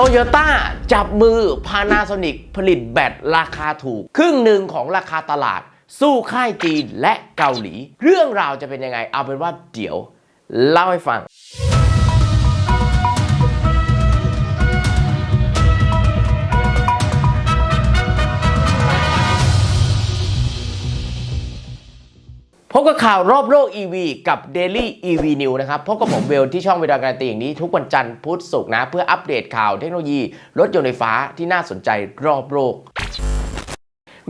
โตโยต้าจับมือ Panasonic ผลิตแบตราคาถูก ครึ่งหนึ่งของราคาตลาด สู้ค่ายจีนและเกาหลี เรื่องราวจะเป็นยังไง เอาเป็นว่าเดี๋ยว เล่าให้ฟัง พบกับข่าวรอบโลก EV กับ Daily EV New นะครับพบกับผมเวลที่ช่องเวลาการตีอย่างนี้ทุกวันจันทร์พุธศุกร์นะ เพื่ออัปเดตข่าวเทคโนโลยี รถยนต์ไฟฟ้าที่น่าสนใจรอบโลก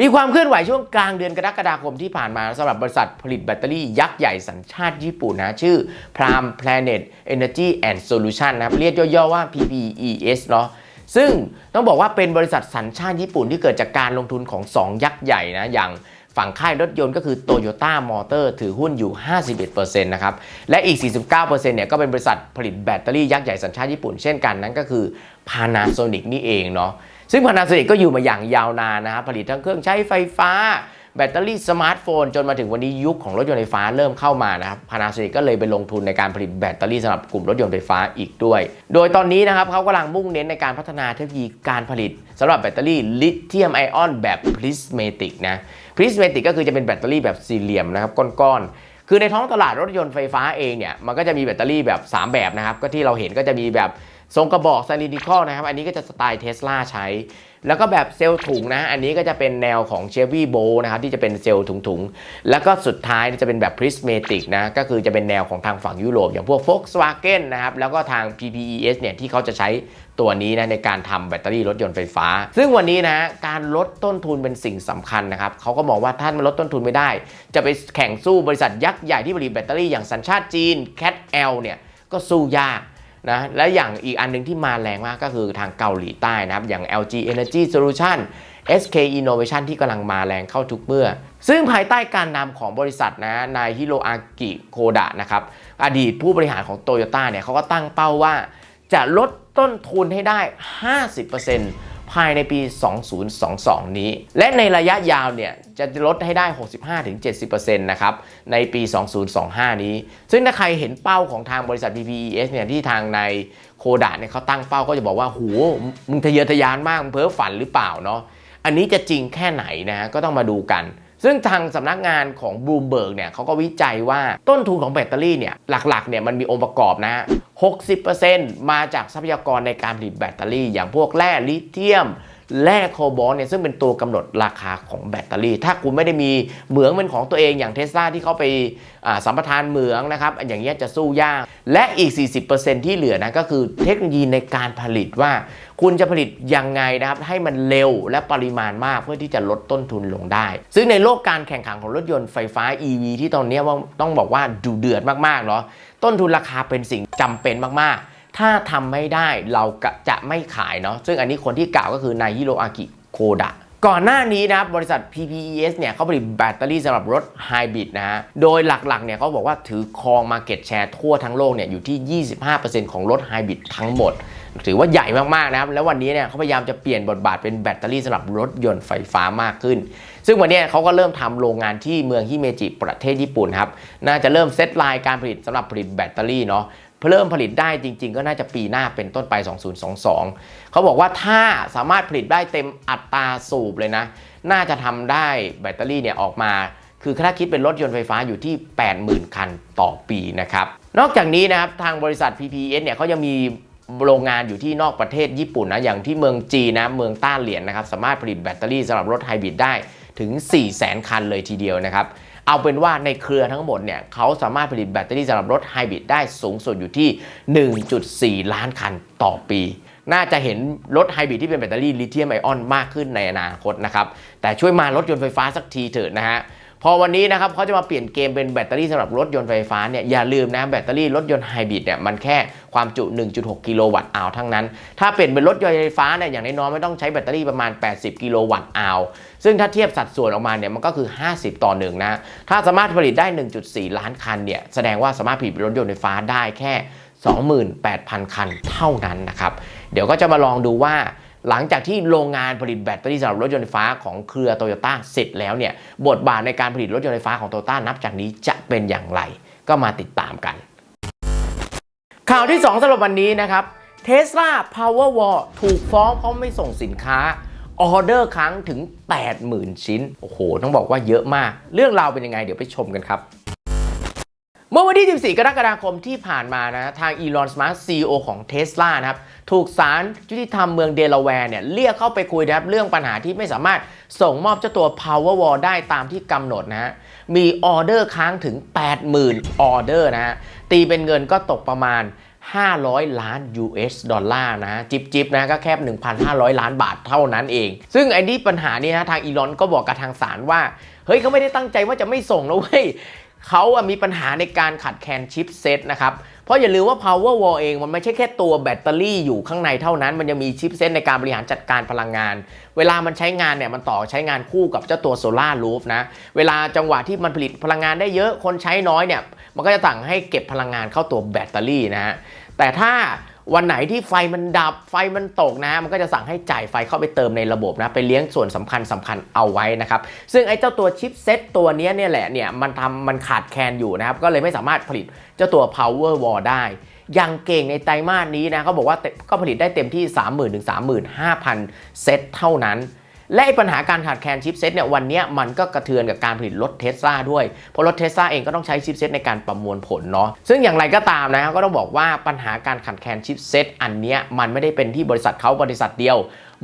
มีความเคลื่อนไหวช่วงกลางเดือนกรกฎาคมที่ผ่านมาสำหรับบริษัทผลิตแบตเตอรี่ยักษ์ใหญ่สัญชาติญี่ปุ่นนะ ชื่อ Prime Planet Energy and Solution นะครับเรียกย่อๆว่า PPES เนาะซึ่งต้องบอกว่าเป็นบริษัทสัญชาติญี่ปุ่นที่เกิดจากการลงทุนของ 2 ยักษ์ใหญ่นะอย่าง ฝั่งค่ายรถยนต์ก็คือ Toyota Motor ถือหุ้นอยู่ 51%นะครับ และอีก 49%เนี่ยก็เป็นบริษัทผลิตแบตเตอรี่ยักษ์ใหญ่สัญชาติญี่ปุ่นเช่นกันนั่นก็คือ Panasonic นี่เองเนาะซึ่ง Panasonic ก็อยู่มาอย่างยาวนานนะครับผลิตทั้งเครื่องใช้ไฟฟ้า แบตเตอรี่สมาร์ทโฟน จนมาถึงวันนี้ยุคของรถยนต์ไฟฟ้าเริ่มเข้ามานะครับ Panasonic ก็เลยไปลงทุนในการผลิตแบตเตอรี่สำหรับกลุ่มรถยนต์ไฟฟ้าอีกด้วย โดยตอนนี้นะครับเขากำลังมุ่งเน้นในการพัฒนาเทคโนโลยีการผลิตสำหรับแบตเตอรี่ลิเธียมไอออนแบบพริสเมติกนะ พริสเมติกก็คือจะเป็นแบตเตอรี่แบบสี่เหลี่ยมนะครับก้อนๆคือในท้องตลาดรถยนต์ไฟฟ้าเองเนี่ยมันก็จะมีแบตเตอรี่แบบ 3 แบบนะครับก็ที่เราเห็นก็จะมีแบบ ทรงกระบอกซ y ลินิคอลนะครับ อันนี้ก็จะสไตล์เทสลาใช้ แล้วก็แบบเซลล์ถุงนะ อันนี้ก็จะเป็นแนวของเชฟวี่โบนะครับ ที่จะเป็นเซลล์ถุงๆ แล้วก็สุดท้ายจะเป็นแบบพริสเมติกนะ ก็คือจะเป็นแนวของทางฝั่งยุโรป อย่างพวก Volkswagen นะครับ แล้วก็ทาง PPES เนี่ย ที่เขาจะใช้ตัวนี้นะในการทำแบตเตอรี่รถยนต์ไฟฟ้า ซึ่งวันนี้นะการลดต้นทุนเป็นสิ่งสำคัญนะครับเขาก็มองว่าท่านมันลดต้นทุนไม่ได้ จะไปแข่งสู้บริษัทยักษ์ใหญ่ที่ผลิตแบตเตอรี่อย่างสัญชาติจีน Cat L เนี่ยก็สู้ยาก นะและอย่างอีกอันหนึงที่มาแรงมากก็คือทางเกาหลีใต้นะครับ อย่าง LG Energy Solution SK Innovation ที่กำลังมาแรงเข้าทุกเมื่อ ซึ่งภายใต้การนำของบริษัทนะนายฮิโรอากิโคดะนะครับ อดีตผู้บริหารของโตโยต้าเนี่ยเขาก็ตั้งเป้าว่า จะลดต้นทุนให้ได้ 50% ภายในปี 2022 นี้ และในระยะยาวเนี่ยจะลดให้ได้ 65-70%นะครับ ในปี 2025 นี้ ซึ่งถ้าใครเห็นเป้าของทางบริษัท PPES เนี่ยที่ทางในโคดะเนี่ยเขาตั้งเป้าก็จะบอกว่าโหมึงทะเยอทะยานมากมึงเพ้อฝันหรือเปล่าเนาะ อันนี้จะจริงแค่ไหนนะก็ต้องมาดูกัน ซึ่งทางสำนักงานของบลูมเบิร์กเนี่ยเขาก็วิจัยว่าต้นทุนของแบตเตอรี่เนี่ยหลักๆเนี่ยมันมีองค์ประกอบนะ 60%มาจากทรัพยากรในการผลิตแบตเตอรี่ อย่างพวกแร่ลิเธียม แร่โคบอลเนี่ยซึ่งเป็นตัวกำหนดราคาของแบตเตอรี่ ถ้าคุณไม่ได้มีเหมืองเป็นของตัวเองอย่างเทสลาที่เขาไปสัมปทานเหมืองนะครับ อย่างเงี้ยจะสู้ยาก และอีก 40%ที่เหลือนะก็คือเทคโนโลยีในการผลิตว่า คุณจะผลิตยังไงนะครับให้มันเร็วและปริมาณมากเพื่อที่จะลดต้นทุนลงได้ ซึ่งในโลกการแข่งขันของรถยนต์ไฟฟ้า EV ที่ตอนนี้ว่าต้องบอกว่าดูเดือดมากๆเนาะต้นทุนราคาเป็นสิ่งจำเป็นมากๆ ถ้าทำไม่ได้เราก็จะไม่ขายเนาะซึ่งอันนี้คนที่กล่าวก็คือนายฮิโรอากิโคดะก่อนหน้านี้นะครับบริษัท PPES เนี่ยเขาผลิตแบตเตอรี่สำหรับรถไฮบริดนะฮะ โดยหลักๆ เนี่ยเขาบอกว่าถือครองมาเก็ตแชร์ทั่วทั้งโลกเนี่ยอยู่ที่ 25%ของรถไฮบริดทั้งหมด ถือว่าใหญ่มากๆนะครับ แล้ววันนี้เนี่ยเขาพยายามจะเปลี่ยนบทบาทเป็นแบตเตอรี่สำหรับรถยนต์ไฟฟ้ามากขึ้น ซึ่งวันนี้เขาก็เริ่มทำโรงงานที่เมืองฮิเมจิประเทศญี่ปุ่นครับ น่าจะเริ่มเซตไลน์การผลิตสำหรับผลิตแบตเตอรี่เนาะ เริ่มผลิตได้จริง ๆ ก็น่าจะปีหน้าเป็นต้นไป 2022 เขาบอกว่าถ้าสามารถผลิตได้เต็มอัตราสูบเลยนะ น่าจะทำได้แบตเตอรี่เนี่ยออกมา คือถ้าคิดเป็นรถยนต์ไฟฟ้าอยู่ที่ 80,000 คันต่อปีนะครับ นอกจากนี้นะครับทางบริษัท PPS เนี่ยเขายังมีโรงงานอยู่ที่นอกประเทศญี่ปุ่นนะอย่างที่เมืองจีนนะเมืองต้าเหรียญนะครับสามารถผลิตแบตเตอรี่สำหรับรถไฮบริดได้ถึง 400,000 คันเลยทีเดียวนะครับ เอาเป็นว่าในเครือทั้งหมดเนี่ยเขาสามารถผลิตแบตเตอรี่สำหรับรถไฮบริดได้สูงสุดอยู่ที่ 1.4 ล้านคันต่อปี น่าจะเห็นรถไฮบริดที่เป็นแบตเตอรี่ลิเธียมไอออนมากขึ้นในอนาคตนะครับ แต่ช่วยมารถยนต์ไฟฟ้าสักทีเถิดนะฮะ พอวันนี้นะครับเขาจะมาเปลี่ยนเกมเป็นแบตเตอรี่สำหรับรถยนต์ไฟฟ้าเนี่ยอย่าลืมนะแบตเตอรี่รถยนต์ไฮบริดเนี่ยมันแค่ความจุ 1.6 กิโลวัตต์อาวทั้งนั้น ถ้าเปลี่ยนเป็นรถยนต์ไฟฟ้าเนี่ยอย่างน้อยๆไม่ต้องใช้แบตเตอรี่ประมาณ 80 กิโลวัตต์อาวซึ่งถ้าเทียบสัดส่วนออกมาเนี่ยมันก็คือ 50 ต่อหนึ่งนะถ้าสามารถผลิตได้ 1.4 ล้านคันเนี่ยแสดงว่าสามารถผลิตรถยนต์ไฟฟ้าได้แค่ 28,000 คันเท่านั้นนะครับเดี๋ยวก็จะมาลองดูว่า หลังจากที่โรงงานผลิตแบตเตอรี่สำหรับรถยนต์ไฟฟ้าของเครือโตโยต้าเสร็จแล้วเนี่ยบทบาทในการผลิตรถยนต์ไฟฟ้าของโตโยต้านับจากนี้จะเป็นอย่างไร ก็มาติดตามกัน ข่าวที่ 2สำหรับวันนี้นะครับเ Tesla Powerwall ถูกฟ้องเพราะไม่ส่งสินค้าออเดอร์ครั้งถึง 80,000 ชิ้น โอ้โห ต้องบอกว่าเยอะมาก เรื่องราวเป็นยังไง เดี๋ยวไปชมกันครับ เมื่อวันที่ 14 กรกฎาคมที่ผ่านมานะ ทางอีลอน มัสก์ CEO ของ Tesla นะครับ ถูกศาลยุติธรรมเมืองเดลาแวร์เนี่ย เรียกเข้าไปคุยนะครับ เรื่องปัญหาที่ไม่สามารถส่งมอบเจ้าตัว Powerwall ได้ตามที่กำหนดนะฮะ มีออเดอร์ค้างถึง 80,000 ออเดอร์นะฮะ ตีเป็นเงินก็ตกประมาณ 500 ล้าน US ดอลลาร์นะฮะจิบจิบนะ ก็แค่ 1,500 ล้านบาทเท่านั้นเอง ซึ่งไอ้นี่ปัญหานี้นะ ทางอีลอนก็บอกกับทางศาลว่า เฮ้ยเขาไม่ได้ตั้งใจว่าจะไม่ส่งนะเว้ย เขาอะมีปัญหาในการขัดแคลนชิปเซตนะครับ เพราะอย่าลืมว่า Powerwall เองมันไม่ใช่แค่ตัวแบตเตอรี่อยู่ข้างในเท่านั้น มันยังมีชิปเซตในการบริหารจัดการพลังงาน เวลามันใช้งานเนี่ยมันต่อใช้งานคู่กับเจ้าตัวโซลาร์รูฟนะ เวลาจังหวะที่มันผลิตพลังงานได้เยอะคนใช้น้อยเนี่ยมันก็จะสั่งให้เก็บพลังงานเข้าตัวแบตเตอรี่นะฮะแต่ถ้า วันไหนที่ไฟมันดับไฟมันตกนะ มันก็จะสั่งให้จ่ายไฟเข้าไปเติมในระบบนะไปเลี้ยงส่วนสำคัญสำคัญเอาไว้นะครับ ซึ่งไอ้เจ้าตัวชิปเซตตัวนี้เนี่ยแหละเนี่ยมันทำมันขาดแคลนอยู่นะครับ ก็เลยไม่สามารถผลิตเจ้าตัว power wall ได้ยังเก่งในไตรมาสนี้นะเขาบอกว่าก็ผลิตได้เต็มที่ 30,000ถึง35,000 เซตเท่านั้น และปัญหาการขาดแคลนชิปเซตเนี่ยวันนี้มันก็กระเทือนกับการผลิตรถเทสลาด้วย เพราะรถเทสลาเองก็ต้องใช้ชิปเซตในการประมวลผลเนาะซึ่งอย่างไรก็ตามนะครับก็ต้องบอกว่าปัญหาการขาดแคลนชิปเซตอันนี้มันไม่ได้เป็นที่บริษัทเขาบริษัทเดียว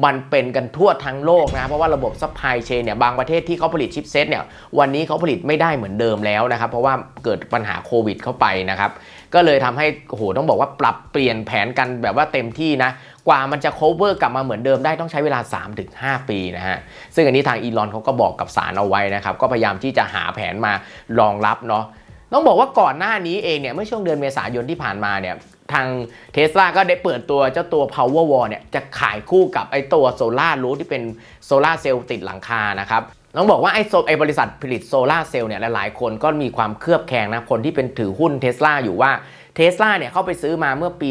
มันเป็นกันทั่วทั้งโลกนะเพราะว่าระบบซัพพลายเชนเนี่ยบางประเทศที่เขาผลิตชิปเซตเนี่ยวันนี้เขาผลิตไม่ได้เหมือนเดิมแล้วนะครับ เพราะว่าเกิดปัญหาโควิดเข้าไปนะครับ ก็เลยทำให้โอ้โหต้องบอกว่าปรับเปลี่ยนแผนกันแบบว่าเต็มที่นะกว่ามันจะ cover กลับมาเหมือนเดิมได้ต้องใช้เวลา 3-5 ปีนะฮะ ซึ่งอันนี้ทางอีลอนเขาก็บอกกับสารเอาไว้นะครับ ก็พยายามที่จะหาแผนมารองรับเนาะต้องบอกว่าก่อนหน้านี้เองเนี่ยเมื่อช่วงเดือนเมษายนที่ผ่านมาเนี่ย ทางเทสลาก็ได้เปิดตัวเจ้าตัว Powerwall เนี่ยจะขายคู่กับไอ้ตัวโซลารูที่เป็นโซลาร์เซลล์ติดหลังคานะครับต้องบอกว่าไอ้โซไอ้บริษัทผลิตโซลาร์เซลล์เนี่ยหลายๆคนก็มีความเคลือบแคลงนะคนที่เป็นถือหุ้นเทสลาอยู่ว่าเทสลาเนี่ยเข้าไปซื้อมาเมื่อปี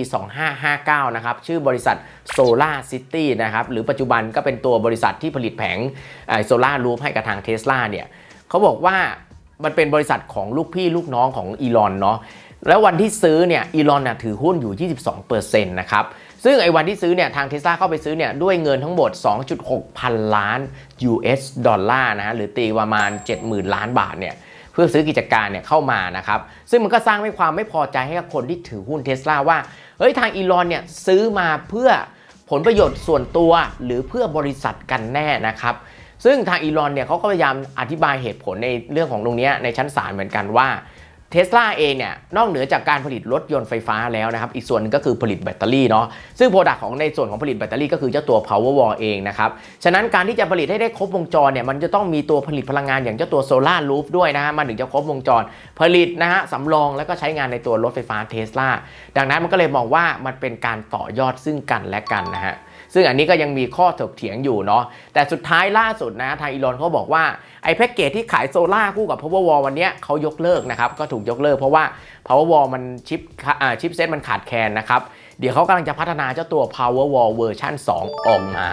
2559 นะครับ ชื่อบริษัท Solar City นะครับ หรือปัจจุบันก็เป็นตัวบริษัทที่ผลิตแผงโซลารูฟให้กับทางเทสลาเนี่ยเขาบอกว่ามันเป็นบริษัทของลูกพี่ลูกน้องของอีลอนเนาะ แล้ววันที่ซื้อเนี่ยอีลอนน่ะถือหุ้นอยู่ 22%นะครับซึ่งไอ้วันที่ซื้อเนี่ยทางเทสลาเข้าไปซื้อเนี่ยด้วยเงินทั้งหมด 2.6 พันล้าน US ดอลลาร์นะฮะหรือตีประมาณ 70,000 ล้านบาทเนี่ยเพื่อซื้อกิจการเนี่ยเข้ามานะครับซึ่งมันก็สร้างให้ความไม่พอใจให้กับคนที่ถือหุ้นเทสลาว่าเฮ้ยทางอีลอนเนี่ยซื้อมาเพื่อผลประโยชน์ส่วนตัวหรือเพื่อบริษัทกันแน่นะครับซึ่งทางอีลอนเนี่ยเขาก็พยายามอธิบายเหตุผลในเรื่องของตรงนี้ในชั้นศาลเหมือนกันว่า เทสลาเองเนี่ยนอกเหนือจากการผลิตรถยนต์ไฟฟ้าแล้วนะครับ อีกส่วนหนึงก็คือผลิตแบตเตอรี่เนาะซึ่งโปรดักต์ของในส่วนของผลิตแบตเตอรี่ก็คือเจ้าตัว Powerwall เองนะครับ ฉะนั้นการที่จะผลิตให้ได้ครบวงจรเนี่ยมันจะต้องมีตัวผลิตพลังงานอย่างเจ้าตัวโซลาร์รูฟด้วยนะฮะมันถึงจะครบวงจร ผลิตนะฮะสำรองแล้วก็ใช้งานในตัวรถไฟฟ้าเทสลาดังนั้นมันก็เลยมองว่ามันเป็นการต่อยอดซึ่งกันและกันนะฮะ ซึ่งอันนี้ก็ยังมีข้อถกเถียงอยู่เนาะแต่สุดท้ายล่าสุดนะทางอีลอนเขาบอกว่าไอ้แพ็กเกจที่ขายโซล่าคู่กับ Powerwall วันนี้เขายกเลิกนะครับก็ถูกยกเลิกเพราะว่า Powerwall มันชิปชิปเซตมันขาดแคลนนะครับเดี๋ยวเขากำลังจะพัฒนาเจ้าตัว Powerwall เวอร์ชัน2 ออกมา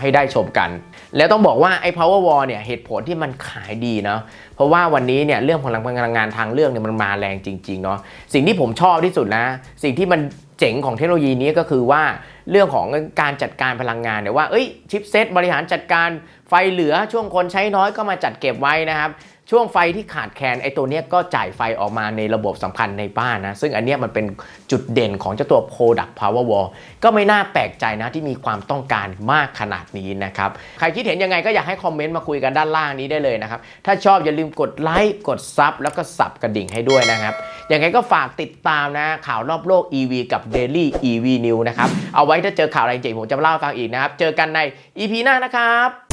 ให้ได้ชมกัน แล้วต้องบอกว่าไอ้ Powerwall เนี่ยเหตุผลที่มันขายดีเนาะเพราะว่าวันนี้เนี่ยเรื่องพลังพลังงานทางเลือกเนี่ยมันมาแรงจริงๆเนาะสิ่งที่ผมชอบที่สุดนะ สิ่งที่มันเจ๋งของเทคโนโลยีนี้ก็คือว่า เรื่องของการจัดการพลังงานเนี่ยว่าเอ้ยชิปเซตบริหารจัดการไฟเหลือช่วงคนใช้น้อยก็มาจัดเก็บไว้นะครับ ช่วงไฟที่ขาดแคลนไอ้ตัวเนี้ยก็จ่ายไฟออกมาในระบบสำคัญในบ้านนะ ซึ่งอันเนี้ยมันเป็นจุดเด่นของเจ้าตัว Product Powerwall ก็ไม่น่าแปลกใจนะที่มีความต้องการมากขนาดนี้นะครับ ใครคิดเห็นยังไงก็อยากให้คอมเมนต์มาคุยกันด้านล่างนี้ได้เลยนะครับ ถ้าชอบอย่าลืมกดไลค์กดซับแล้วก็สับกระดิ่งให้ด้วยนะครับยังไงก็ฝากติดตามนะข่าวรอบโลก EV กับ Daily EV News นะครับเอาไว้ถ้าเจอข่าวอะไรเจ๋งผมจะมาเล่าฟังอีกนะครับเจอกันใน EP หน้านะครับ